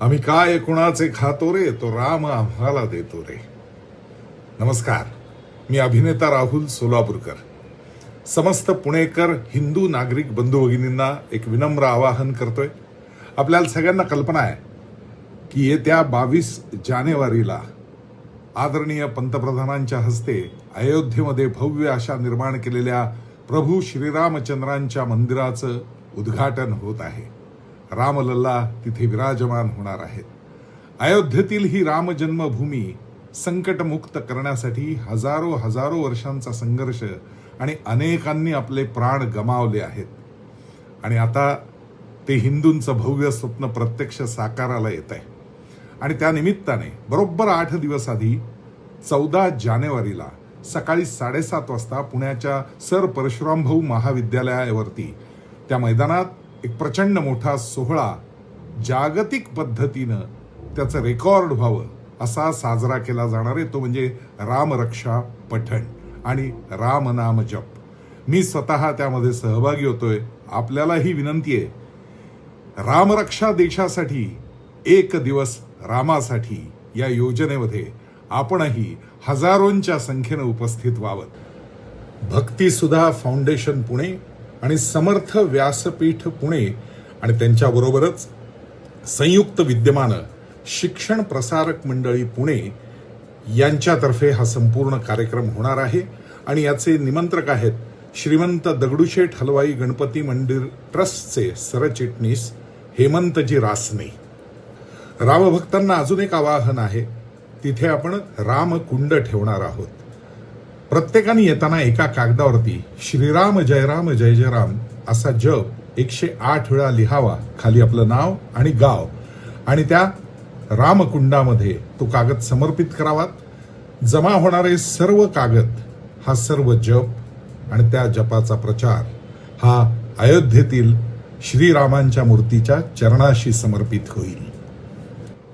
आम्ही काय कुणाचे खातो रे? तो राम आम्हाला देतो रे. नमस्कार. मी अभिनेता राहुल सोलापूरकर. समस्त पुणेकर हिंदू नागरिक बंधू भगिनींना एक विनम्र आवाहन करतोय. आपल्याला सगळ्यांना कल्पना आहे की येत्या बावीस जानेवारीला आदरणीय पंतप्रधानांच्या हस्ते अयोध्येमध्ये भव्य अशा निर्माण केलेल्या प्रभू श्रीरामचंद्रांच्या मंदिराचं उद्घाटन होत आहे. रामलल्ला तिथे विराजमान होणार आहेत अयोध्येतील ही रामजन्मभूमी संकटमुक्त करण्यासाठी हजारो हजारो वर्षांचा संघर्ष आणि अनेकांनी आपले प्राण गमावले आहेत. आणि आता ते हिंदूंचं भव्य स्वप्न प्रत्यक्ष साकाराला येत आहे. आणि त्या निमित्ताने बरोबर आठ दिवस आधी चौदा जानेवारीला सकाळी साडेसात वाजता पुण्याच्या सर परशुराम भाऊ महाविद्यालयावरती त्या मैदानात एक प्रचंड मोठा सोहळा जागतिक पद्धतीनं त्याचं रेकॉर्ड व्हावं असा साजरा केला जाणार आहे. तो म्हणजे रामरक्षा पठण आणि रामनाम जप. मी स्वतः त्यामध्ये सहभागी होतोय. आपल्याला ही विनंती आहे. रामरक्षा देशासाठी एक दिवस रामासाठी या योजनेमध्ये आपणही हजारोंच्या संख्येनं उपस्थित व्हावं. भक्तीसुधा फाउंडेशन पुणे आणि समर्थ व्यासपीठ पुणे आणि त्यांच्याबरोबरच संयुक्त विद्यमानं शिक्षण प्रसारक मंडळी पुणे यांच्यातर्फे हा संपूर्ण कार्यक्रम होणार आहे. आणि याचे निमंत्रक आहेत श्रीमंत दगडूशेठ हलवाई गणपती मंदिर ट्रस्टचे सरचिटणीस हेमंतजी रासने. रामभक्तांना अजून एक आवाहन आहे. तिथे आपण रामकुंड ठेवणार आहोत. प्रत्येकाने येताना एका कागदावरती श्रीराम जयराम जय जय राम असा जप एकशे आठ वेळा लिहावा. खाली आपलं नाव आणि गाव. आणि त्या रामकुंडामध्ये तो कागद समर्पित करावात. जमा होणारे सर्व कागद हा सर्व जप आणि त्या जपाचा प्रचार हा अयोध्येतील श्रीरामांच्या मूर्तीच्या चरणाशी समर्पित होईल.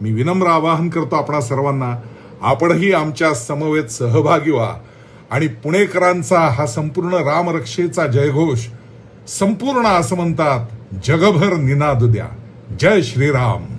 मी विनम्र आवाहन करतो आपणा सर्वांना आपणही आमच्या समवेत सहभागी व्हा. आणि पुणेकरांचा हा संपूर्ण रामरक्षेचा जयघोष संपूर्ण असं म्हणतात जगभर निनाद द्या. जय श्रीराम.